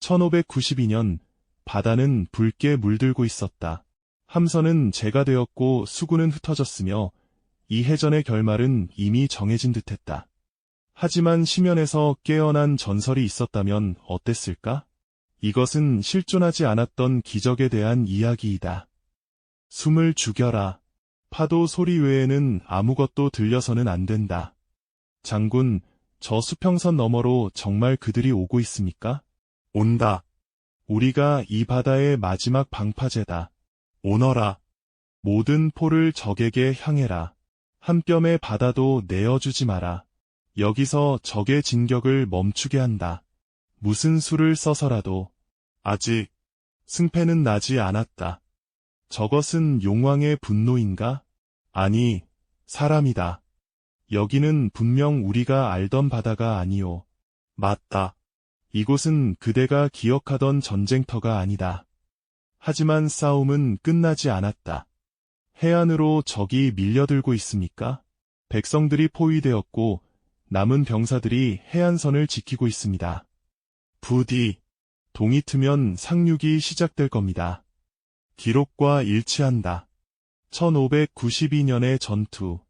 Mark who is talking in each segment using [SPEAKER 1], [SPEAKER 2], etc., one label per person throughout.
[SPEAKER 1] 1592년 바다는 붉게 물들고 있었다. 함선은 재가 되었고 수구는 흩어졌으며 이 해전의 결말은 이미 정해진 듯했다. 하지만 심연에서 깨어난 전설이 있었다면 어땠을까? 이것은 실존하지 않았던 기적에 대한 이야기이다. 숨을 죽여라. 파도 소리 외에는 아무것도 들려서는 안 된다. 장군, 저 수평선 너머로 정말 그들이 오고 있습니까? 온다. 우리가 이 바다의 마지막 방파제다. 오너라. 모든 포를 적에게 향해라. 한 뼘의 바다도 내어주지 마라. 여기서 적의 진격을 멈추게 한다. 무슨 수를 써서라도. 아직 승패는 나지 않았다. 저것은 용왕의 분노인가? 아니, 사람이다. 여기는 분명 우리가 알던 바다가 아니오. 맞다. 이곳은 그대가 기억하던 전쟁터가 아니다. 하지만 싸움은 끝나지 않았다. 해안으로 적이 밀려들고 있습니까? 백성들이 포위되었고 남은 병사들이 해안선을 지키고 있습니다. 부디 동이 트면 상륙이 시작될 겁니다. 기록과 일치한다. 1592년의 전투.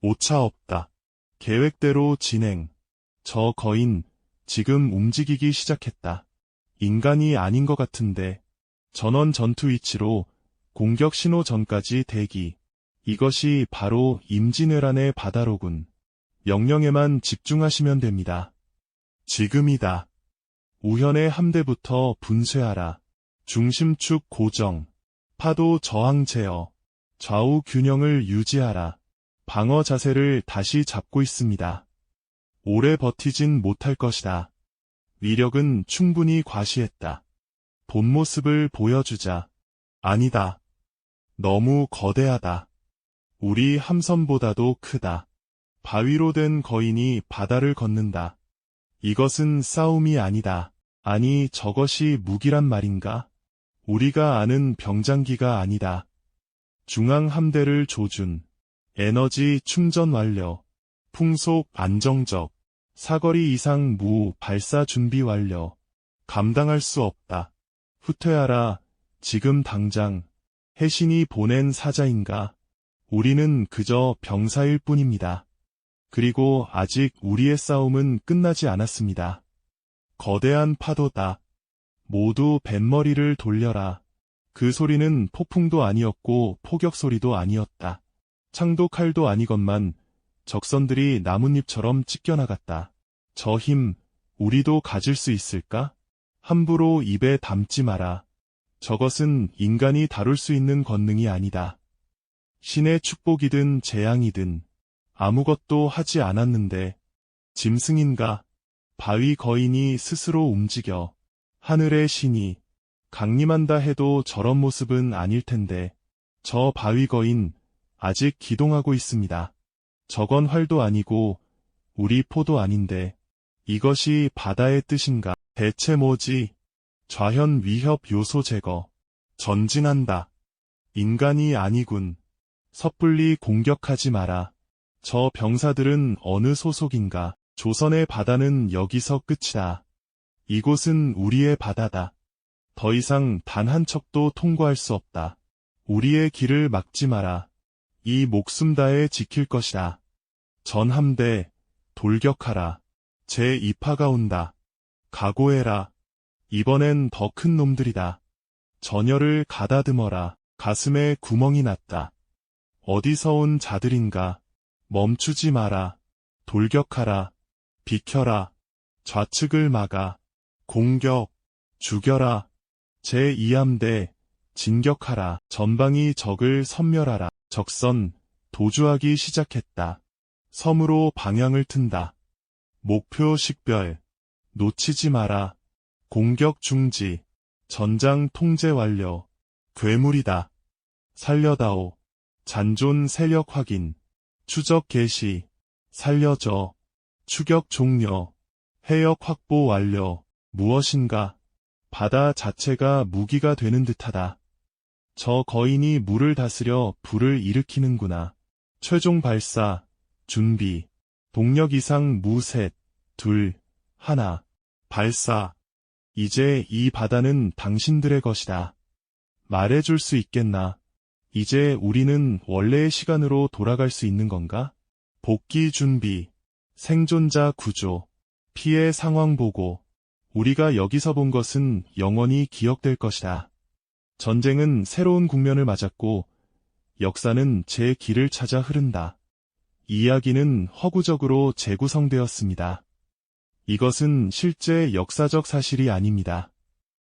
[SPEAKER 1] 오차 없다. 계획대로 진행. 저 거인, 지금 움직이기 시작했다. 인간이 아닌 것 같은데. 전원 전투 위치로 공격 신호 전까지 대기. 이것이 바로 임진왜란의 바다로군. 명령에만 집중하시면 됩니다. 지금이다. 우현의 함대부터 분쇄하라. 중심축 고정. 파도 저항 제어. 좌우 균형을 유지하라. 방어 자세를 다시 잡고 있습니다. 오래 버티진 못할 것이다. 위력은 충분히 과시했다. 본 모습을 보여주자. 아니다. 너무 거대하다. 우리 함선보다도 크다. 바위로 된 거인이 바다를 걷는다. 이것은 싸움이 아니다. 아니, 저것이 무기란 말인가? 우리가 아는 병장기가 아니다. 중앙 함대를 조준. 에너지 충전 완료. 풍속 안정적. 사거리 이상 무 발사 준비 완료. 감당할 수 없다. 후퇴하라. 지금 당장. 해신이 보낸 사자인가? 우리는 그저 병사일 뿐입니다. 그리고 아직 우리의 싸움은 끝나지 않았습니다. 거대한 파도다. 모두 뱃머리를 돌려라. 그 소리는 폭풍도 아니었고 포격 소리도 아니었다. 창도 칼도 아니건만 적선들이 나뭇잎처럼 찢겨나갔다. 저 힘, 우리도 가질 수 있을까? 함부로 입에 담지 마라. 저것은 인간이 다룰 수 있는 권능이 아니다. 신의 축복이든 재앙이든 아무것도 하지 않았는데 짐승인가? 바위 거인이 스스로 움직여 하늘의 신이 강림한다 해도 저런 모습은 아닐 텐데 저 바위 거인 아직 기동하고 있습니다. 저건 활도 아니고 우리 포도 아닌데 이것이 바다의 뜻인가? 대체 뭐지? 좌현 위협 요소 제거. 전진한다. 인간이 아니군. 섣불리 공격하지 마라. 저 병사들은 어느 소속인가? 조선의 바다는 여기서 끝이다. 이곳은 우리의 바다다. 더 이상 단 한 척도 통과할 수 없다. 우리의 길을 막지 마라. 이 목숨 다해 지킬 것이다. 전함대, 돌격하라. 제 이파가 온다. 각오해라. 이번엔 더 큰 놈들이다. 전열을 가다듬어라. 가슴에 구멍이 났다. 어디서 온 자들인가? 멈추지 마라. 돌격하라. 비켜라. 좌측을 막아. 공격. 죽여라. 제2함대. 진격하라. 전방이 적을 섬멸하라. 적선. 도주하기 시작했다. 섬으로 방향을 튼다. 목표 식별. 놓치지 마라. 공격 중지. 전장 통제 완료. 괴물이다. 살려다오. 잔존 세력 확인. 추적 개시. 살려줘. 추격 종료. 해역 확보 완료. 무엇인가? 바다 자체가 무기가 되는 듯하다. 저 거인이 물을 다스려 불을 일으키는구나. 최종 발사. 준비. 동력 이상 무 셋. 둘. 하나. 발사. 이제 이 바다는 당신들의 것이다. 말해줄 수 있겠나? 이제 우리는 원래의 시간으로 돌아갈 수 있는 건가? 복귀 준비, 생존자 구조, 피해 상황 보고, 우리가 여기서 본 것은 영원히 기억될 것이다. 전쟁은 새로운 국면을 맞았고, 역사는 제 길을 찾아 흐른다. 이야기는 허구적으로 재구성되었습니다. 이것은 실제 역사적 사실이 아닙니다.